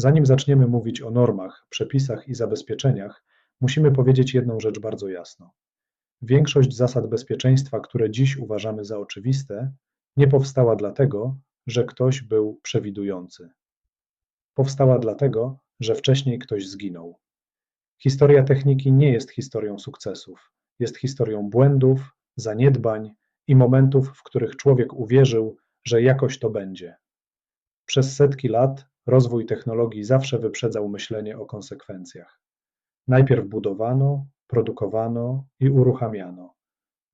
Zanim zaczniemy mówić o normach, przepisach i zabezpieczeniach, musimy powiedzieć jedną rzecz bardzo jasno. Większość zasad bezpieczeństwa, które dziś uważamy za oczywiste, nie powstała dlatego, że ktoś był przewidujący. Powstała dlatego, że wcześniej ktoś zginął. Historia techniki nie jest historią sukcesów, jest historią błędów, zaniedbań i momentów, w których człowiek uwierzył, że jakoś to będzie. Przez setki lat rozwój technologii zawsze wyprzedzał myślenie o konsekwencjach. Najpierw budowano, produkowano i uruchamiano.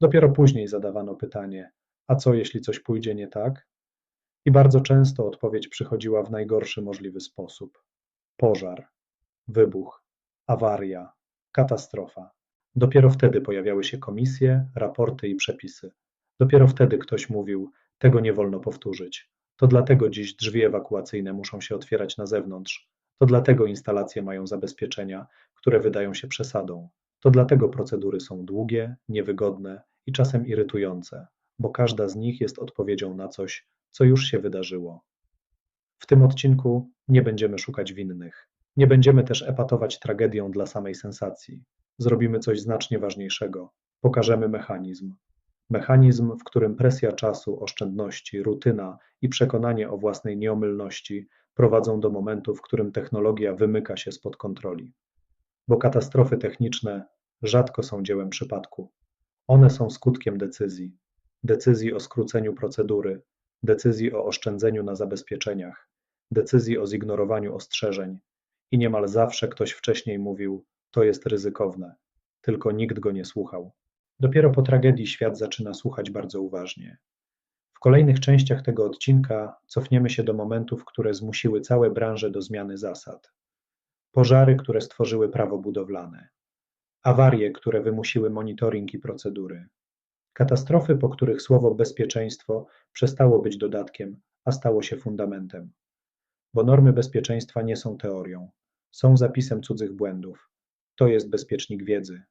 Dopiero później zadawano pytanie: a co jeśli coś pójdzie nie tak? I bardzo często odpowiedź przychodziła w najgorszy możliwy sposób: pożar, wybuch, awaria, katastrofa. Dopiero wtedy pojawiały się komisje, raporty i przepisy. Dopiero wtedy ktoś mówił: Tego nie wolno powtórzyć. To dlatego dziś drzwi ewakuacyjne muszą się otwierać na zewnątrz. To dlatego instalacje mają zabezpieczenia, które wydają się przesadą. To dlatego procedury są długie, niewygodne i czasem irytujące, bo każda z nich jest odpowiedzią na coś, co już się wydarzyło. W tym odcinku nie będziemy szukać winnych. Nie będziemy też epatować tragedią dla samej sensacji. Zrobimy coś znacznie ważniejszego. Pokażemy mechanizm. Mechanizm, w którym presja czasu, oszczędności, rutyna i przekonanie o własnej nieomylności prowadzą do momentu, w którym technologia wymyka się spod kontroli. Bo katastrofy techniczne rzadko są dziełem przypadku. One są skutkiem decyzji. Decyzji o skróceniu procedury, decyzji o oszczędzeniu na zabezpieczeniach, decyzji o zignorowaniu ostrzeżeń. I niemal zawsze ktoś wcześniej mówił: To jest ryzykowne, tylko nikt go nie słuchał. Dopiero po tragedii świat zaczyna słuchać bardzo uważnie. W kolejnych częściach tego odcinka cofniemy się do momentów, które zmusiły całe branże do zmiany zasad. Pożary, które stworzyły prawo budowlane. Awarie, które wymusiły monitoring i procedury. Katastrofy, po których słowo bezpieczeństwo przestało być dodatkiem, a stało się fundamentem. Bo normy bezpieczeństwa nie są teorią, są zapisem cudzych błędów. To jest bezpiecznik wiedzy,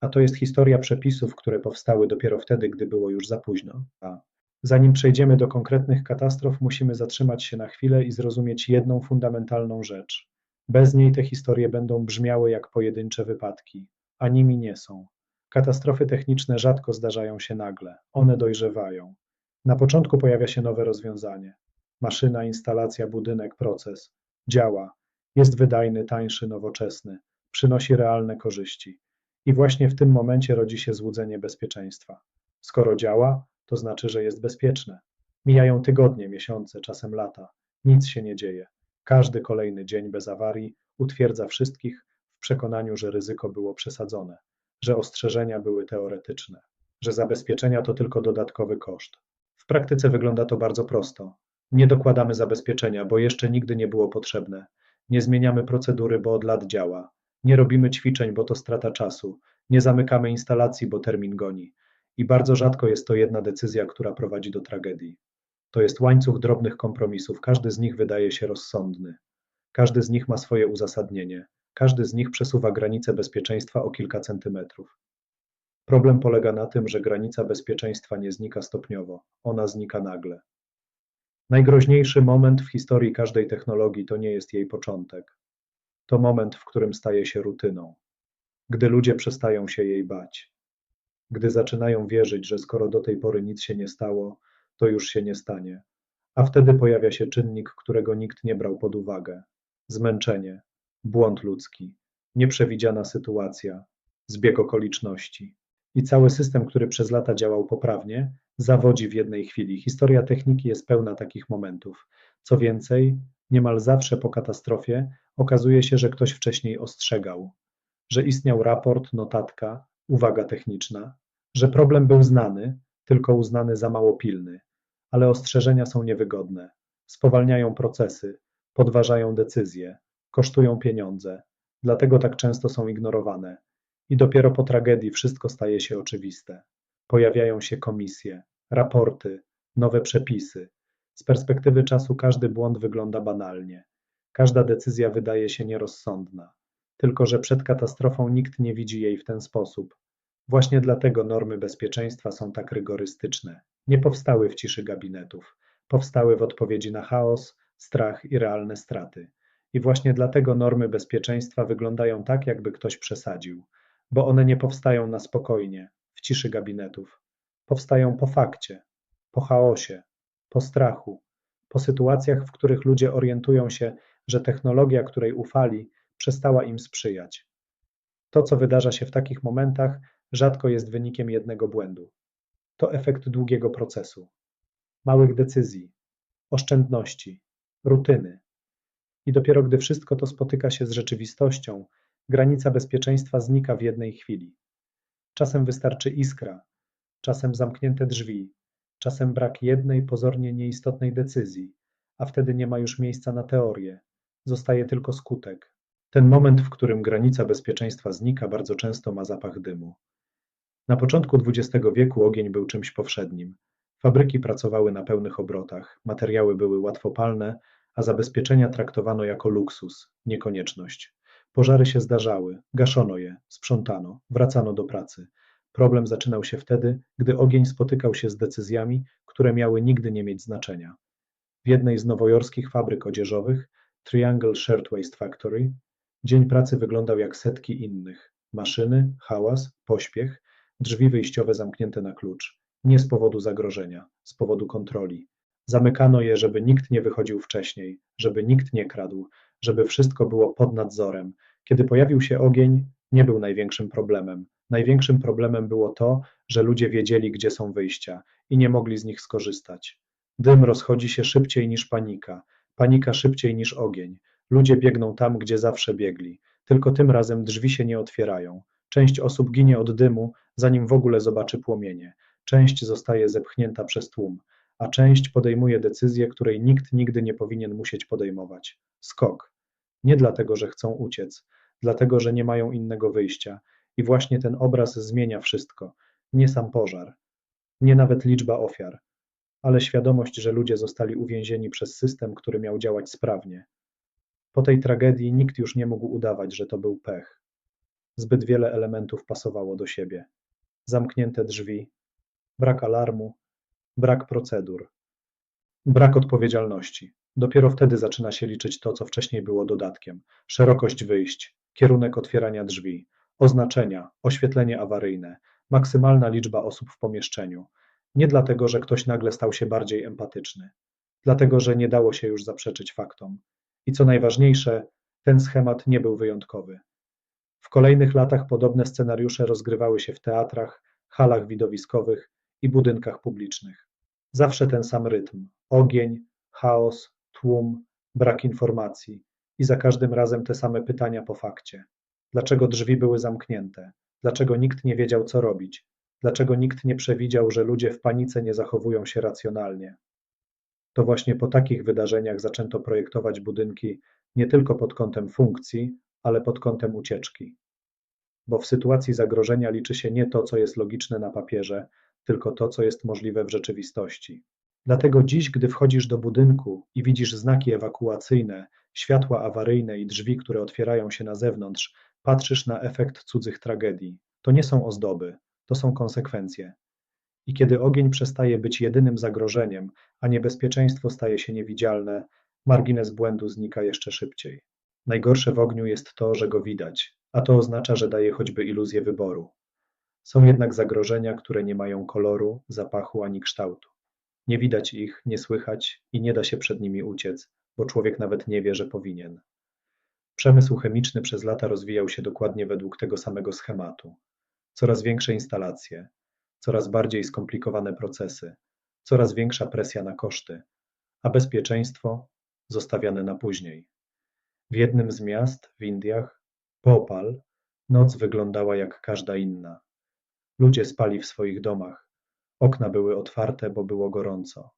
a to jest historia przepisów, które powstały dopiero wtedy, gdy było już za późno. A zanim przejdziemy do konkretnych katastrof, musimy zatrzymać się na chwilę i zrozumieć jedną fundamentalną rzecz. Bez niej te historie będą brzmiały jak pojedyncze wypadki, a nimi nie są. Katastrofy techniczne rzadko zdarzają się nagle, one dojrzewają. Na początku pojawia się nowe rozwiązanie. Maszyna, instalacja, budynek, proces. Działa. Jest wydajny, tańszy, nowoczesny. Przynosi realne korzyści. I właśnie w tym momencie rodzi się złudzenie bezpieczeństwa. Skoro działa, to znaczy, że jest bezpieczne. Mijają tygodnie, miesiące, czasem lata. Nic się nie dzieje. Każdy kolejny dzień bez awarii utwierdza wszystkich w przekonaniu, że ryzyko było przesadzone, że ostrzeżenia były teoretyczne, że zabezpieczenia to tylko dodatkowy koszt. W praktyce wygląda to bardzo prosto. Nie dokładamy zabezpieczenia, bo jeszcze nigdy nie było potrzebne. Nie zmieniamy procedury, bo od lat działa. Nie robimy ćwiczeń, bo to strata czasu. Nie zamykamy instalacji, bo termin goni. I bardzo rzadko jest to jedna decyzja, która prowadzi do tragedii. To jest łańcuch drobnych kompromisów, każdy z nich wydaje się rozsądny. Każdy z nich ma swoje uzasadnienie. Każdy z nich przesuwa granicę bezpieczeństwa o kilka centymetrów. Problem polega na tym, że granica bezpieczeństwa nie znika stopniowo, ona znika nagle. Najgroźniejszy moment w historii każdej technologii to nie jest jej początek. To moment, w którym staje się rutyną, gdy ludzie przestają się jej bać, gdy zaczynają wierzyć, że skoro do tej pory nic się nie stało, to już się nie stanie, a wtedy pojawia się czynnik, którego nikt nie brał pod uwagę. Zmęczenie, błąd ludzki, nieprzewidziana sytuacja, zbieg okoliczności. I cały system, który przez lata działał poprawnie, zawodzi w jednej chwili. Historia techniki jest pełna takich momentów. Co więcej, niemal zawsze po katastrofie okazuje się, że ktoś wcześniej ostrzegał, że istniał raport, notatka, uwaga techniczna, że problem był znany, tylko uznany za mało pilny, ale ostrzeżenia są niewygodne, spowalniają procesy, podważają decyzje, kosztują pieniądze, dlatego tak często są ignorowane. I dopiero po tragedii wszystko staje się oczywiste. Pojawiają się komisje, raporty, nowe przepisy. Z perspektywy czasu każdy błąd wygląda banalnie. Każda decyzja wydaje się nierozsądna. Tylko, że przed katastrofą nikt nie widzi jej w ten sposób. Właśnie dlatego normy bezpieczeństwa są tak rygorystyczne. Nie powstały w ciszy gabinetów. Powstały w odpowiedzi na chaos, strach i realne straty. I właśnie dlatego normy bezpieczeństwa wyglądają tak, jakby ktoś przesadził, bo one nie powstają na spokojnie, w ciszy gabinetów. Powstają po fakcie, po chaosie, po strachu, po sytuacjach, w których ludzie orientują się, że technologia, której ufali, przestała im sprzyjać. To, co wydarza się w takich momentach, rzadko jest wynikiem jednego błędu. To efekt długiego procesu, małych decyzji, oszczędności, rutyny. I dopiero gdy wszystko to spotyka się z rzeczywistością, granica bezpieczeństwa znika w jednej chwili. Czasem wystarczy iskra, czasem zamknięte drzwi, czasem brak jednej pozornie nieistotnej decyzji, a wtedy nie ma już miejsca na teorię, zostaje tylko skutek. Ten moment, w którym granica bezpieczeństwa znika, bardzo często ma zapach dymu. Na początku XX wieku ogień był czymś powszednim. Fabryki pracowały na pełnych obrotach, materiały były łatwopalne, a zabezpieczenia traktowano jako luksus, nie konieczność. Pożary się zdarzały, gaszono je, sprzątano, wracano do pracy. Problem zaczynał się wtedy, gdy ogień spotykał się z decyzjami, które miały nigdy nie mieć znaczenia. W jednej z nowojorskich fabryk odzieżowych, Triangle Shirtwaist Factory, dzień pracy wyglądał jak setki innych. Maszyny, hałas, pośpiech, drzwi wyjściowe zamknięte na klucz. Nie z powodu zagrożenia, z powodu kontroli. Zamykano je, żeby nikt nie wychodził wcześniej, żeby nikt nie kradł, żeby wszystko było pod nadzorem. Kiedy pojawił się ogień, nie był największym problemem. Największym problemem było to, że ludzie wiedzieli, gdzie są wyjścia i nie mogli z nich skorzystać. Dym rozchodzi się szybciej niż panika, panika szybciej niż ogień. Ludzie biegną tam, gdzie zawsze biegli, tylko tym razem drzwi się nie otwierają. Część osób ginie od dymu, zanim w ogóle zobaczy płomienie. Część zostaje zepchnięta przez tłum, a część podejmuje decyzję, której nikt nigdy nie powinien musieć podejmować. Skok. Nie dlatego, że chcą uciec, dlatego, że nie mają innego wyjścia. I właśnie ten obraz zmienia wszystko. Nie sam pożar, nie nawet liczba ofiar, ale świadomość, że ludzie zostali uwięzieni przez system, który miał działać sprawnie. Po tej tragedii nikt już nie mógł udawać, że to był pech. Zbyt wiele elementów pasowało do siebie. Zamknięte drzwi, brak alarmu, brak procedur, brak odpowiedzialności. Dopiero wtedy zaczyna się liczyć to, co wcześniej było dodatkiem: szerokość wyjść, kierunek otwierania drzwi, oznaczenia, oświetlenie awaryjne, maksymalna liczba osób w pomieszczeniu. Nie dlatego, że ktoś nagle stał się bardziej empatyczny, dlatego, że nie dało się już zaprzeczyć faktom. I co najważniejsze, ten schemat nie był wyjątkowy. W kolejnych latach podobne scenariusze rozgrywały się w teatrach, halach widowiskowych i budynkach publicznych. Zawsze ten sam rytm: ogień, chaos, tłum, brak informacji i za każdym razem te same pytania po fakcie. Dlaczego drzwi były zamknięte? Dlaczego nikt nie wiedział, co robić? Dlaczego nikt nie przewidział, że ludzie w panice nie zachowują się racjonalnie? To właśnie po takich wydarzeniach zaczęto projektować budynki nie tylko pod kątem funkcji, ale pod kątem ucieczki. Bo w sytuacji zagrożenia liczy się nie to, co jest logiczne na papierze, tylko to, co jest możliwe w rzeczywistości. Dlatego dziś, gdy wchodzisz do budynku i widzisz znaki ewakuacyjne, światła awaryjne i drzwi, które otwierają się na zewnątrz, patrzysz na efekt cudzych tragedii. To nie są ozdoby, to są konsekwencje. I kiedy ogień przestaje być jedynym zagrożeniem, a niebezpieczeństwo staje się niewidzialne, margines błędu znika jeszcze szybciej. Najgorsze w ogniu jest to, że go widać, a to oznacza, że daje choćby iluzję wyboru. Są jednak zagrożenia, które nie mają koloru, zapachu ani kształtu. Nie widać ich, nie słychać i nie da się przed nimi uciec, bo człowiek nawet nie wie, że powinien. Przemysł chemiczny przez lata rozwijał się dokładnie według tego samego schematu. Coraz większe instalacje, coraz bardziej skomplikowane procesy, coraz większa presja na koszty, a bezpieczeństwo zostawiane na później. W jednym z miast w Indiach, Bhopal, noc wyglądała jak każda inna. Ludzie spali w swoich domach. Okna były otwarte, bo było gorąco.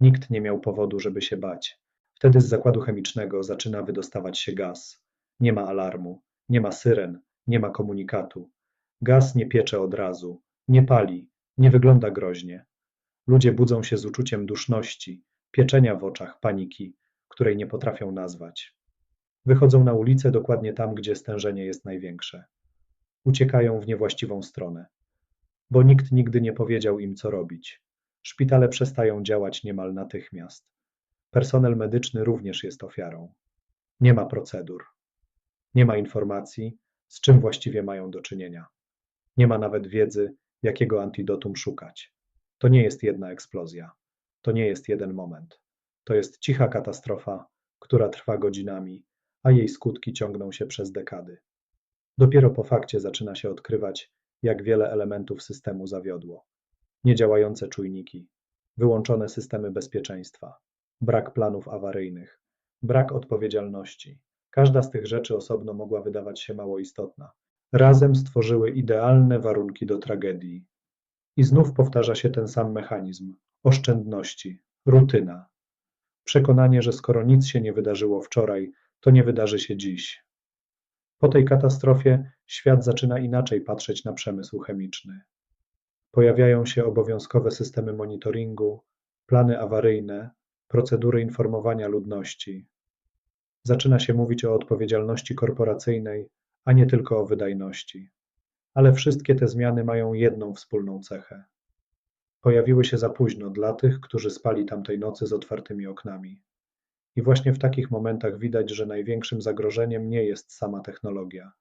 Nikt nie miał powodu, żeby się bać. Wtedy z zakładu chemicznego zaczyna wydostawać się gaz. Nie ma alarmu, nie ma syren, nie ma komunikatu. Gaz nie piecze od razu, nie pali, nie wygląda groźnie. Ludzie budzą się z uczuciem duszności, pieczenia w oczach, paniki, której nie potrafią nazwać. Wychodzą na ulicę dokładnie tam, gdzie stężenie jest największe. Uciekają w niewłaściwą stronę, bo nikt nigdy nie powiedział im, co robić. Szpitale przestają działać niemal natychmiast. Personel medyczny również jest ofiarą. Nie ma procedur. Nie ma informacji, z czym właściwie mają do czynienia. Nie ma nawet wiedzy, jakiego antidotum szukać. To nie jest jedna eksplozja. To nie jest jeden moment. To jest cicha katastrofa, która trwa godzinami, a jej skutki ciągną się przez dekady. Dopiero po fakcie zaczyna się odkrywać, jak wiele elementów systemu zawiodło. Niedziałające czujniki, wyłączone systemy bezpieczeństwa, brak planów awaryjnych, brak odpowiedzialności. Każda z tych rzeczy osobno mogła wydawać się mało istotna. Razem stworzyły idealne warunki do tragedii. I znów powtarza się ten sam mechanizm oszczędności, rutyna. Przekonanie, że skoro nic się nie wydarzyło wczoraj, to nie wydarzy się dziś. Po tej katastrofie świat zaczyna inaczej patrzeć na przemysł chemiczny. Pojawiają się obowiązkowe systemy monitoringu, plany awaryjne, procedury informowania ludności. Zaczyna się mówić o odpowiedzialności korporacyjnej, a nie tylko o wydajności. Ale wszystkie te zmiany mają jedną wspólną cechę. Pojawiły się za późno dla tych, którzy spali tamtej nocy z otwartymi oknami. I właśnie w takich momentach widać, że największym zagrożeniem nie jest sama technologia.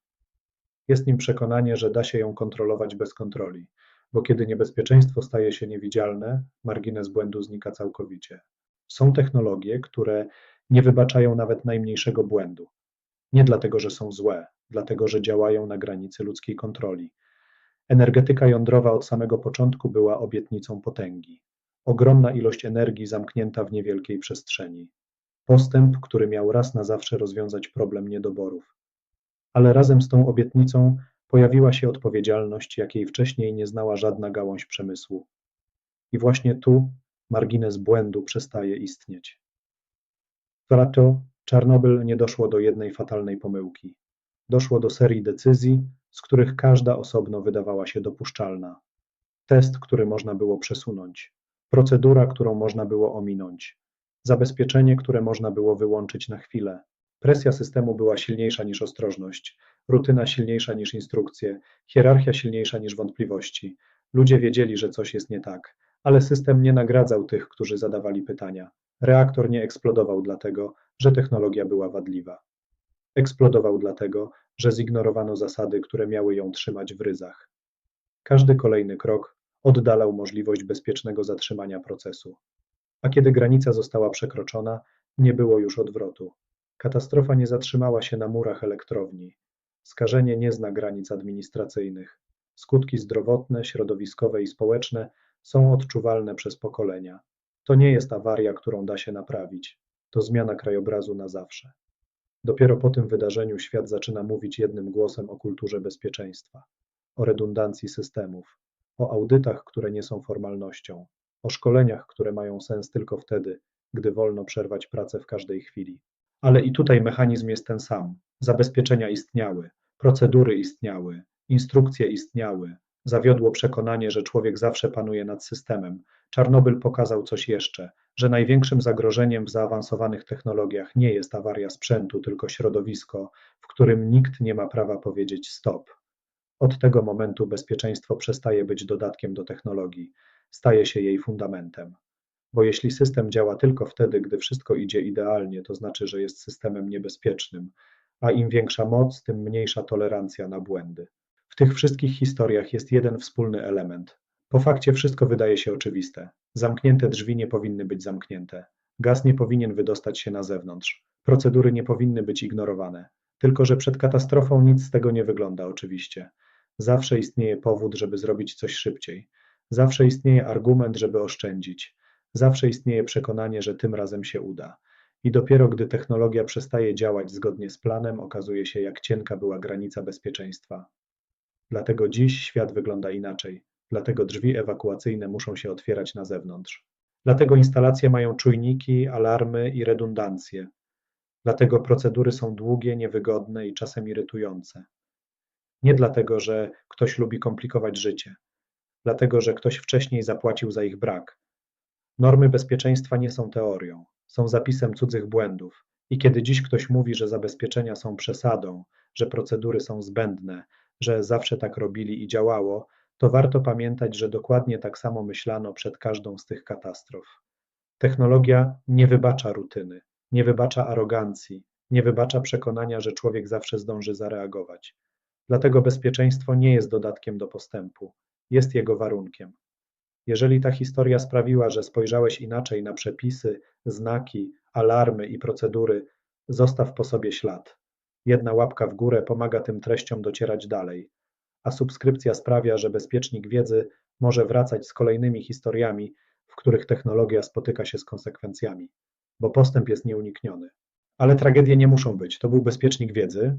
Jest nim przekonanie, że da się ją kontrolować bez kontroli, bo kiedy niebezpieczeństwo staje się niewidzialne, margines błędu znika całkowicie. Są technologie, które nie wybaczają nawet najmniejszego błędu. Nie dlatego, że są złe, dlatego, że działają na granicy ludzkiej kontroli. Energetyka jądrowa od samego początku była obietnicą potęgi. Ogromna ilość energii zamknięta w niewielkiej przestrzeni. Postęp, który miał raz na zawsze rozwiązać problem niedoborów. Ale razem z tą obietnicą pojawiła się odpowiedzialność, jakiej wcześniej nie znała żadna gałąź przemysłu. I właśnie tu margines błędu przestaje istnieć. Ponadto Czarnobyl nie doszło do jednej fatalnej pomyłki. Doszło do serii decyzji, z których każda osobno wydawała się dopuszczalna. Test, który można było przesunąć, procedura, którą można było ominąć, zabezpieczenie, które można było wyłączyć na chwilę. Presja systemu była silniejsza niż ostrożność, rutyna silniejsza niż instrukcje, hierarchia silniejsza niż wątpliwości. Ludzie wiedzieli, że coś jest nie tak, ale system nie nagradzał tych, którzy zadawali pytania. Reaktor nie eksplodował dlatego, że technologia była wadliwa. Eksplodował dlatego, że zignorowano zasady, które miały ją trzymać w ryzach. Każdy kolejny krok oddalał możliwość bezpiecznego zatrzymania procesu. A kiedy granica została przekroczona, nie było już odwrotu. Katastrofa nie zatrzymała się na murach elektrowni. Skażenie nie zna granic administracyjnych. Skutki zdrowotne, środowiskowe i społeczne są odczuwalne przez pokolenia. To nie jest awaria, którą da się naprawić. To zmiana krajobrazu na zawsze. Dopiero po tym wydarzeniu świat zaczyna mówić jednym głosem o kulturze bezpieczeństwa, o redundancji systemów, o audytach, które nie są formalnością, o szkoleniach, które mają sens tylko wtedy, gdy wolno przerwać pracę w każdej chwili. Ale i tutaj mechanizm jest ten sam. Zabezpieczenia istniały, procedury istniały, instrukcje istniały. Zawiodło przekonanie, że człowiek zawsze panuje nad systemem. Czarnobyl pokazał coś jeszcze, że największym zagrożeniem w zaawansowanych technologiach nie jest awaria sprzętu, tylko środowisko, w którym nikt nie ma prawa powiedzieć stop. Od tego momentu bezpieczeństwo przestaje być dodatkiem do technologii, staje się jej fundamentem. Bo jeśli system działa tylko wtedy, gdy wszystko idzie idealnie, to znaczy, że jest systemem niebezpiecznym, a im większa moc, tym mniejsza tolerancja na błędy. Tych wszystkich historiach jest jeden wspólny element. Po fakcie wszystko wydaje się oczywiste. Zamknięte drzwi nie powinny być zamknięte. Gaz nie powinien wydostać się na zewnątrz. Procedury nie powinny być ignorowane. Tylko, że przed katastrofą nic z tego nie wygląda oczywiście. Zawsze istnieje powód, żeby zrobić coś szybciej. Zawsze istnieje argument, żeby oszczędzić. Zawsze istnieje przekonanie, że tym razem się uda. I dopiero gdy technologia przestaje działać zgodnie z planem, okazuje się, jak cienka była granica bezpieczeństwa. Dlatego dziś świat wygląda inaczej. Dlatego drzwi ewakuacyjne muszą się otwierać na zewnątrz. Dlatego instalacje mają czujniki, alarmy i redundancje. Dlatego procedury są długie, niewygodne i czasem irytujące. Nie dlatego, że ktoś lubi komplikować życie, dlatego, że ktoś wcześniej zapłacił za ich brak. Normy bezpieczeństwa nie są teorią, są zapisem cudzych błędów. I kiedy dziś ktoś mówi, że zabezpieczenia są przesadą, że procedury są zbędne, że zawsze tak robili i działało, to warto pamiętać, że dokładnie tak samo myślano przed każdą z tych katastrof. Technologia nie wybacza rutyny, nie wybacza arogancji, Nie wybacza przekonania, że człowiek zawsze zdąży zareagować. Dlatego bezpieczeństwo nie jest dodatkiem do postępu, jest jego warunkiem. Jeżeli ta historia sprawiła, że spojrzałeś inaczej na przepisy, znaki, alarmy i procedury, zostaw po sobie ślad. Jedna łapka w górę pomaga tym treściom docierać dalej, a subskrypcja sprawia, że bezpiecznik wiedzy może wracać z kolejnymi historiami, w których technologia spotyka się z konsekwencjami, bo postęp jest nieunikniony. Ale tragedie nie muszą być. To był bezpiecznik wiedzy.